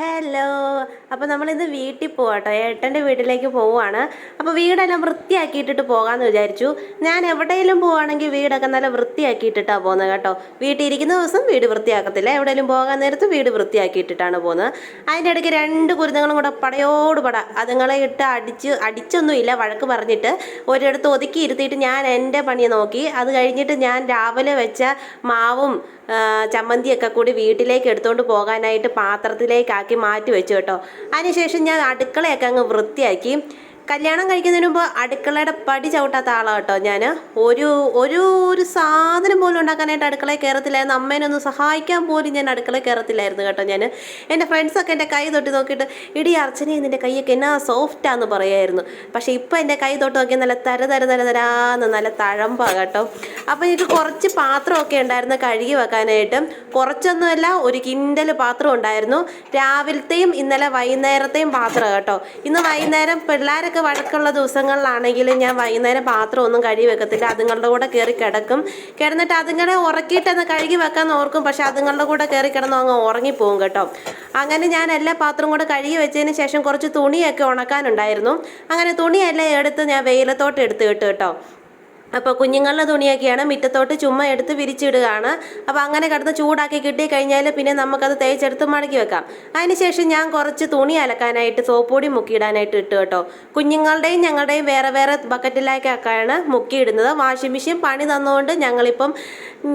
Hello അപ്പോൾ നമ്മളിന്ന് വീട്ടിൽ പോവാട്ടോ. ഏട്ടന്റെ വീട്ടിലേക്ക് പോവുകയാണ് അപ്പോൾ വീടെല്ലാം വൃത്തിയാക്കിയിട്ടിട്ട് പോകാമെന്ന് വിചാരിച്ചു. ഞാൻ എവിടെയെങ്കിലും പോവുകയാണെങ്കിൽ വീടൊക്കെ നല്ല വൃത്തിയാക്കിയിട്ടിട്ടാണ് പോകുന്നത് കേട്ടോ. വീട്ടിൽ ഇരിക്കുന്ന ദിവസം വീട് വൃത്തിയാക്കത്തില്ല. എവിടെയെങ്കിലും പോകാൻ നേരത്ത് വീട് വൃത്തിയാക്കിയിട്ടിട്ടാണ് പോകുന്നത് അതിന്റെ ഇടയ്ക്ക് രണ്ട് കുരുന്നുകളും കൂടെ പടയോട് പട അതുങ്ങളെ ഇട്ട് അടിച്ച് അടിച്ചൊന്നുമില്ല വഴക്ക് പറഞ്ഞിട്ട് ഒരിടത്ത് ഒതുക്കി ഇരുത്തിയിട്ട് ഞാൻ എന്റെ പണി നോക്കി. അത് കഴിഞ്ഞിട്ട് ഞാൻ രാവിലെ വെച്ച മാവും ചമ്മന്തിയൊക്കെ കൂടി വീട്ടിലേക്ക് എടുത്തുകൊണ്ട് പോകാനായിട്ട് പാത്രത്തിലേക്കാക്കി മാറ്റി വെച്ചു കേട്ടോ. അതിനുശേഷം ഞാൻ അടുക്കളയൊക്കെ അങ്ങ് വൃത്തിയാക്കി. കല്യാണം കഴിക്കുന്നതിന് മുമ്പ് അടുക്കളയുടെ പടി ചവിട്ടാത്ത ആളാണ് കേട്ടോ ഞാൻ ഒരു ഒരു ഒരു സാധനം പോലും ഉണ്ടാക്കാനായിട്ട് അടുക്കളയിൽ കയറത്തില്ലായിരുന്നു അമ്മേനെ ഒന്ന് സഹായിക്കാൻ പോലും ഞാൻ അടുക്കളയിൽ കയറത്തില്ലായിരുന്നു കേട്ടോ ഞാൻ എന്റെ ഫ്രണ്ട്സൊക്കെ എന്റെ കൈ തൊട്ട് നോക്കിയിട്ട് ഇടി അർച്ചനയെ നിന്റെ കൈയൊക്കെ എന്നാ സോഫ്റ്റാന്ന് പറയായിരുന്നു. പക്ഷേ ഇപ്പം എന്റെ കൈ തൊട്ട് നോക്കിയാൽ നല്ല തര തര തര തരാന്ന് നല്ല തഴമ്പാണ് കേട്ടോ. അപ്പോൾ എനിക്ക് കുറച്ച് പാത്രമൊക്കെ ഉണ്ടായിരുന്നു കഴുകി വെക്കാനായിട്ട്. കുറച്ചൊന്നുമല്ല ഒരു കിൻഡൽ പാത്രം ഉണ്ടായിരുന്നു. രാവിലത്തെയും ഇന്നലെ വൈകുന്നേരത്തെയും പാത്രം കേട്ടോ. ഇന്ന് വൈകുന്നേരം പിള്ളേരൊക്കെ വഴക്കുള്ള ദിവസങ്ങളിലാണെങ്കിൽ ഞാൻ വൈകുന്നേരം പാത്രം ഒന്നും കഴുകി വെക്കത്തില്ല. അതുങ്ങളുടെ കൂടെ കയറി കിടക്കും. കിടന്നിട്ട് അതുങ്ങളെ ഉറക്കിയിട്ടൊന്ന് കഴുകി വെക്കാൻ ഓർക്കും. പക്ഷെ അതുങ്ങളുടെ കൂടെ കയറി കിടന്ന് അങ്ങ് ഉറങ്ങിപ്പോവും കേട്ടോ. അങ്ങനെ ഞാൻ എല്ലാ പാത്രവും കൂടെ കഴുകി വെച്ചതിന് ശേഷം കുറച്ച് തുണിയൊക്കെ ഉണക്കാനുണ്ടായിരുന്നു. അങ്ങനെ തുണിയെല്ലാം എടുത്ത് ഞാൻ വെയിലത്തോട്ട് എടുത്ത് കിട്ടും കേട്ടോ. അപ്പോൾ കുഞ്ഞുങ്ങളുടെ തുണിയൊക്കെയാണ് മുറ്റത്തോട്ട് ചുമ്മാ എടുത്ത് വിരിച്ചിടുകയാണ്. അപ്പോൾ അങ്ങനെ കിടന്ന് ചൂടാക്കി കിട്ടി കഴിഞ്ഞാൽ പിന്നെ നമുക്കത് തേച്ചെടുത്ത് മടക്കി വെക്കാം. അതിനുശേഷം ഞാൻ കുറച്ച് തുണി അലക്കാനായിട്ട് സോപ്പ് പൊടി മുക്കിയിടാനായിട്ട് ഇട്ടു കേട്ടോ. കുഞ്ഞുങ്ങളുടെയും ഞങ്ങളുടെയും വേറെ വേറെ ബക്കറ്റിലേക്കൊക്കെയാണ് മുക്കിയിടുന്നത്. വാഷിംഗ് മെഷീൻ പണി തന്നുകൊണ്ട് ഞങ്ങളിപ്പം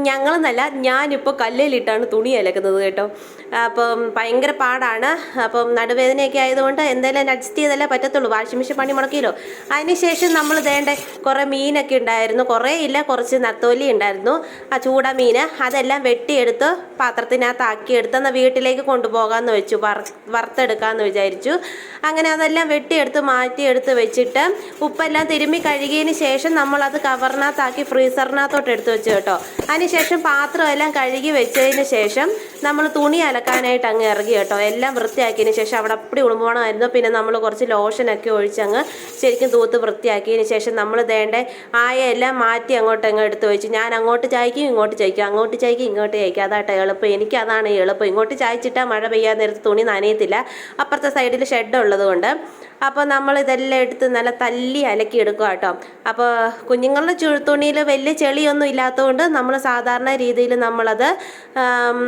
ഞങ്ങളെന്നല്ല ഞാനിപ്പോൾ കല്ലിലിട്ടാണ് തുണി അലക്കുന്നത് കേട്ടോ. അപ്പം ഭയങ്കര പാടാണ്. അപ്പം നടുവേദനയൊക്കെ ആയതുകൊണ്ട് എന്തെങ്കിലും അഡ്ജസ്റ്റ് ചെയ്തല്ലേ പറ്റത്തുള്ളൂ. വാഷിംഗ് മെഷീൻ പണി മുടക്കിയല്ലോ. അതിനുശേഷം നമ്മൾ വേണ്ട കുറേ മീനൊക്കെ ഉണ്ടായിരുന്നു കുറേ ഇല്ല കുറച്ച് നത്തോലി ഉണ്ടായിരുന്നു. ആ ചൂട മീൻ അതെല്ലാം വെട്ടിയെടുത്ത് പാത്രത്തിനകത്താക്കി എടുത്ത് എന്നാൽ വീട്ടിലേക്ക് കൊണ്ടുപോകാമെന്ന് വെച്ചു. വറ വറുത്തെടുക്കാമെന്ന് വിചാരിച്ചു. അങ്ങനെ അതെല്ലാം വെട്ടിയെടുത്ത് മാറ്റിയെടുത്ത് വെച്ചിട്ട് ഉപ്പെല്ലാം തിരുമ്മി കഴുകിയതിന് ശേഷം നമ്മളത് കവറിനകത്താക്കി ഫ്രീസറിനകത്തോട്ട് എടുത്ത് വെച്ചു കേട്ടോ. അതിനുശേഷം പാത്രം എല്ലാം കഴുകി വെച്ചതിന് ശേഷം നമ്മൾ തുണി അലക്കാനായിട്ട് അങ്ങ് ഇറങ്ങി കേട്ടോ. എല്ലാം വൃത്തിയാക്കിയതിന് ശേഷം അവിടെ അപ്പടി ഉളുമ്പോണമായിരുന്നു പിന്നെ നമ്മൾ കുറച്ച് ലോഷനൊക്കെ ഒഴിച്ചങ്ങ് ശരിക്കും തൂത്ത് വൃത്തിയാക്കിയതിന് ശേഷം നമ്മൾ ദേണ്ട ആയ എല്ലാം മാറ്റി അങ്ങോട്ട് അങ്ങ് എടുത്ത് വെച്ച് ഞാൻ അങ്ങോട്ട് ചായ്ക്കും ഇങ്ങോട്ട് ചായ്ക്കും. അങ്ങോട്ട് ചായ്ക്കും ഇങ്ങോട്ട് ചായ്ക്കും. അതാട്ടോ എളുപ്പം. എനിക്ക് അതാണ് എളുപ്പം. ഇങ്ങോട്ട് ചായച്ചിട്ടാൽ മഴ പെയ്യാൻ നേരത്ത് തുണി നനയത്തില്ല. അപ്പുറത്തെ സൈഡിൽ ഷെഡ് ഉള്ളതുകൊണ്ട്. അപ്പോൾ നമ്മൾ ഇതെല്ലാം എടുത്ത് നല്ല തല്ലി അലക്കി എടുക്കുക കേട്ടോ. അപ്പോൾ കുഞ്ഞുങ്ങളുടെ ചു തുണിയിൽ വലിയ ചെളിയൊന്നും ഇല്ലാത്തതുകൊണ്ട് നമ്മൾ സാധാരണ രീതിയിൽ നമ്മളത് ആം,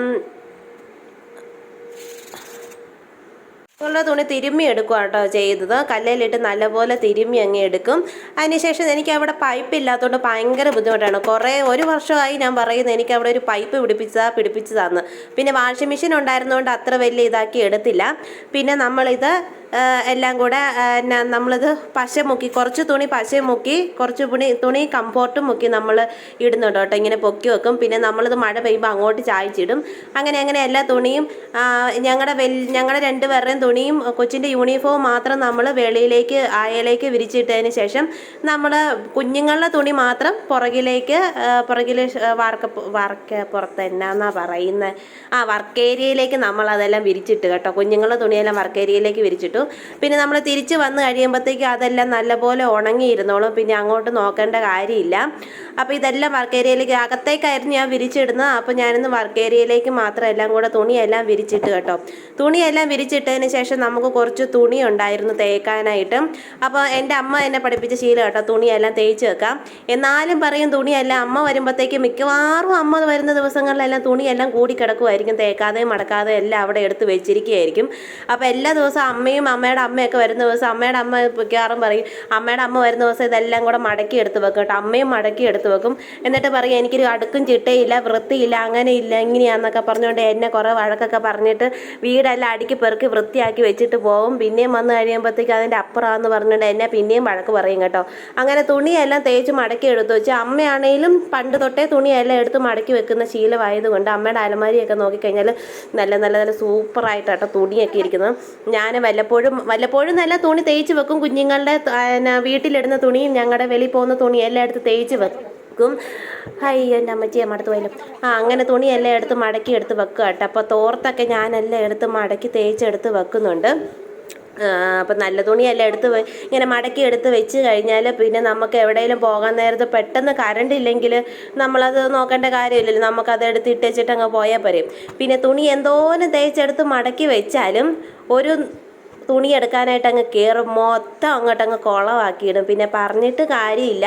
ഉള്ള തുണി തിരുമ്മി എടുക്കുക കേട്ടോ ചെയ്തത് കല്ലിലിട്ട് നല്ലപോലെ തിരുമ്മി അങ്ങ് എടുക്കും. അതിനുശേഷം എനിക്ക് അവിടെ പൈപ്പ് ഇല്ലാത്തതുകൊണ്ട് ഭയങ്കര ബുദ്ധിമുട്ടാണ്. കുറേ ഒരു വർഷമായി ഞാൻ പറയുന്നത് എനിക്ക് അവിടെ ഒരു പൈപ്പ് പിടിപ്പിച്ചതാണ് പിടിപ്പിച്ചതാന്ന്. പിന്നെ വാഷിംഗ് മെഷീൻ ഉണ്ടായിരുന്നതുകൊണ്ട് അത്ര വലിയ ഇതാക്കി എടുത്തില്ല. പിന്നെ നമ്മളിത് എല്ലാം കൂടെ എന്നാ നമ്മളിത് പശ മുക്കി കുറച്ച് തുണി പശ മുക്കി കുറച്ച് തുണി തുണി കംഫോർട്ടും മുക്കി നമ്മൾ ഇടുന്നുണ്ട് കേട്ടോ. ഇങ്ങനെ പൊക്കി വെക്കും. പിന്നെ നമ്മളിത് മഴ പെയ്യുമ്പോൾ അങ്ങോട്ട് ചായച്ചിടും. അങ്ങനെ അങ്ങനെ എല്ലാ തുണിയും ഞങ്ങളുടെ വെൽ ഞങ്ങളുടെ രണ്ടുപേരുടെയും തുണിയും കൊച്ചിന്റെ യൂണിഫോം മാത്രം നമ്മൾ വെളിയിലേക്ക് അയയിലേക്ക് വിരിച്ചിട്ടതിന് ശേഷം നമ്മൾ കുഞ്ഞുങ്ങളുടെ തുണി മാത്രം പുറകിലേക്ക് പുറകിൽ വാർക്ക വാർക്ക പുറത്ത് എന്നാന്നാ പറയുന്നത് ആ വർക്കേരിയയിലേക്ക് നമ്മൾ അതെല്ലാം വിരിച്ചിട്ട് കേട്ടോ. കുഞ്ഞുങ്ങളുടെ തുണിയെല്ലാം വർക്ക് ഏരിയയിലേക്ക് വിരിച്ചിട്ടു പിന്നെ നമ്മൾ തിരിച്ച് വന്ന് കഴിയുമ്പോഴത്തേക്കും അതെല്ലാം നല്ലപോലെ ഉണങ്ങിയിരുന്നോളും. പിന്നെ അങ്ങോട്ട് നോക്കേണ്ട കാര്യമില്ല. അപ്പോൾ ഇതെല്ലാം വർക്ക് ഏരിയയിലേക്ക് അകത്തേക്കായിരുന്നു ഞാൻ വിരിച്ചിടുന്നത്. അപ്പോൾ ഞാനിന്ന് വർക്ക് ഏരിയയിലേക്ക് മാത്രം എല്ലാം കൂടെ തുണിയെല്ലാം വിരിച്ചിട്ട് കേട്ടോ. തുണിയെല്ലാം വിരിച്ചിട്ടതിന് ശേഷം നമുക്ക് കുറച്ച് തുണി ഉണ്ടായിരുന്നു തേക്കാനായിട്ട്. അപ്പോൾ എന്റെ അമ്മ എന്നെ പഠിപ്പിച്ച ശീലം കേട്ടോ തുണിയെല്ലാം തേച്ച് വെക്കാം. എന്നാലും പറയും തുണിയെല്ലാം അമ്മ വരുമ്പോഴത്തേക്ക് മിക്കവാറും അമ്മ വരുന്ന ദിവസങ്ങളിലെല്ലാം തുണിയെല്ലാം കൂടി കിടക്കുമായിരിക്കും തേക്കാതെയും മടക്കാതെയും എല്ലാം അവിടെ എടുത്ത് വെച്ചിരിക്കുകയായിരിക്കും അപ്പോൾ എല്ലാ ദിവസവും അമ്മയും അമ്മയുടെ അമ്മയൊക്കെ വരുന്ന ദിവസം അമ്മയുടെ അമ്മ മിക്കവാറും പറയും അമ്മയുടെ അമ്മ വരുന്ന ദിവസം ഇതെല്ലാം കൂടെ മടക്കി എടുത്ത് വെക്കും കേട്ടോ. അമ്മയും മടക്കി എടുത്ത് വെക്കും. എന്നിട്ട് പറയും എനിക്കൊരു അടുക്കും ചിട്ടയില്ല വൃത്തിയില്ല അങ്ങനെ ഇല്ല ഇങ്ങനെയാന്നൊക്കെ പറഞ്ഞുകൊണ്ട് എന്നെ കുറേ വഴക്കൊക്കെ പറഞ്ഞിട്ട് വീടെല്ലാം അടുക്കി പെറുക്കി വൃത്തിയാക്കി വെച്ചിട്ട് പോകും പിന്നെയും വന്ന് കഴിയുമ്പോഴത്തേക്ക് അതിന്റെ അപ്പുറമാണെന്ന് പറഞ്ഞുകൊണ്ട് എന്നെ പിന്നെയും വഴക്ക് പറയും കേട്ടോ. അങ്ങനെ തുണിയെല്ലാം തേച്ച് മടക്കി എടുത്തു വെച്ച് അമ്മയാണെങ്കിലും പണ്ട് തൊട്ടേ തുണിയെല്ലാം എടുത്ത് മടക്കി വെക്കുന്ന ശീലമായതുകൊണ്ട് അമ്മയുടെ അലമാരിയൊക്കെ നോക്കിക്കഴിഞ്ഞാൽ നല്ല നല്ല നല്ല സൂപ്പറായിട്ടാട്ടോ തുണിയൊക്കെ ഇരിക്കുന്നത്. ഞാൻ വല്ലപ്പോഴും വല്ലപ്പോഴും നല്ല തുണി തേച്ച് വെക്കും കുഞ്ഞുങ്ങളുടെ വീട്ടിലിടുന്ന തുണിയും ഞങ്ങളുടെ വെളിയിൽ പോകുന്ന തുണി എല്ലാം എടുത്ത് തേച്ച് വെക്കും. അയ്യോ എന്റെ അമ്മച്ചിയെ അമ്മടുത്ത് പോയാലും ആ അങ്ങനെ തുണി എല്ലാം എടുത്ത് മടക്കി എടുത്ത് വെക്കുക കേട്ടോ. അപ്പോൾ തോർത്തൊക്കെ ഞാനെല്ലാം എടുത്ത് മടക്കി തേച്ചെടുത്ത് വെക്കുന്നുണ്ട്. അപ്പം നല്ല തുണിയെല്ലാം എടുത്ത് ഇങ്ങനെ മടക്കി എടുത്ത് വെച്ച് കഴിഞ്ഞാൽ പിന്നെ നമുക്ക് എവിടെയെങ്കിലും പോകാൻ നേരത്ത് പെട്ടെന്ന് കറണ്ട് ഇല്ലെങ്കിൽ നമ്മളത് നോക്കേണ്ട കാര്യമില്ലല്ലോ. നമുക്കത് എടുത്ത് ഇട്ടേച്ചിട്ട് അങ്ങ് പോയാൽ പോരെ. പിന്നെ തുണി എന്തോരം തേച്ചെടുത്ത് മടക്കി വെച്ചാലും ഒരു തുണി എടുക്കാനായിട്ട് അങ്ങ് കയറും മൊത്തം അങ്ങോട്ടങ്ങ് കുളമാക്കിയിടും പിന്നെ പറഞ്ഞിട്ട് കാര്യമില്ല.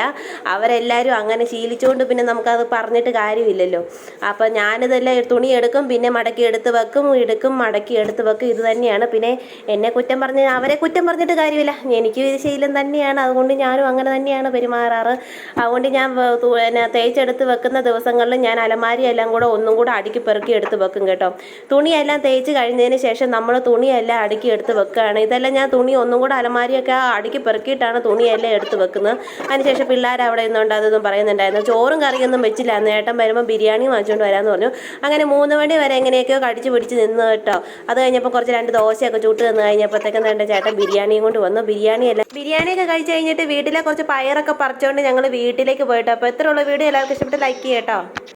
അവരെല്ലാവരും അങ്ങനെ ശീലിച്ചുകൊണ്ട് പിന്നെ നമുക്കത് പറഞ്ഞിട്ട് കാര്യമില്ലല്ലോ. അപ്പം ഞാനിതെല്ലാം തുണി എടുക്കും പിന്നെ മടക്കി എടുത്ത് വെക്കും എടുക്കും മടക്കി എടുത്ത് വെക്കും. ഇത് തന്നെയാണ്. പിന്നെ എന്നെ കുറ്റം പറഞ്ഞ് അവരെ കുറ്റം പറഞ്ഞിട്ട് കാര്യമില്ല. എനിക്ക് ഇത് ശീലം തന്നെയാണ്. അതുകൊണ്ട് ഞാനും അങ്ങനെ തന്നെയാണ് പെരുമാറാറ്. അതുകൊണ്ട് ഞാൻ പിന്നെ തേച്ചെടുത്ത് വെക്കുന്ന ദിവസങ്ങളിൽ ഞാൻ അലമാരി എല്ലാം കൂടെ ഒന്നും കൂടെ അടുക്കി പെറുക്കി എടുത്ത് വെക്കും കേട്ടോ. തുണിയെല്ലാം തേച്ച് കഴിഞ്ഞതിന് ശേഷം നമ്മൾ തുണിയെല്ലാം അടുക്കി എടുത്ത് വെക്കുകയാണ് ഇതെല്ലാം ഞാൻ തുണി ഒന്നും കൂടെ അലമാരിയൊക്കെ അടുക്കി പെറുക്കിയിട്ടാണ് തുണിയെല്ലാം എടുത്ത് വെക്കുന്നത്. അതിനുശേഷം പിള്ളേർ അവിടെ നിന്നുകൊണ്ട് അതൊന്നും പറയുന്നുണ്ടായിരുന്നു. ചോറും കറിയൊന്നും വെച്ചില്ല. അന്ന് വരുമ്പോൾ ബിരിയാണി വാങ്ങിച്ചുകൊണ്ട് വരാമെന്ന് പറഞ്ഞു. അങ്ങനെ മൂന്ന് മണി വരെ എങ്ങനെയൊക്കെയോ കടിച്ച് പിടിച്ച് നിന്ന് കേട്ടോ. അത് കഴിഞ്ഞപ്പോൾ കുറച്ച് രണ്ട് ദോശയൊക്കെ ചുട്ട് നിന്ന് കഴിഞ്ഞപ്പോഴത്തേക്കും എന്റെ ചേട്ടൻ ബിരിയാണിയും കൊണ്ട് വന്നു. ബിരിയാണി അല്ല ബിരിയാണിയൊക്കെ കഴിച്ച് കഴിഞ്ഞിട്ട് വീട്ടിലെ കുറച്ച് പയറൊക്കെ പറിച്ചുകൊണ്ട് ഞങ്ങൾ വീട്ടിലേക്ക് പോയിട്ടോ. അപ്പോൾ എത്ര ഉള്ള വീഡിയോ. എല്ലാവർക്കും ഇഷ്ടപ്പെട്ട് ലൈക്ക് ചെയ്യട്ടോ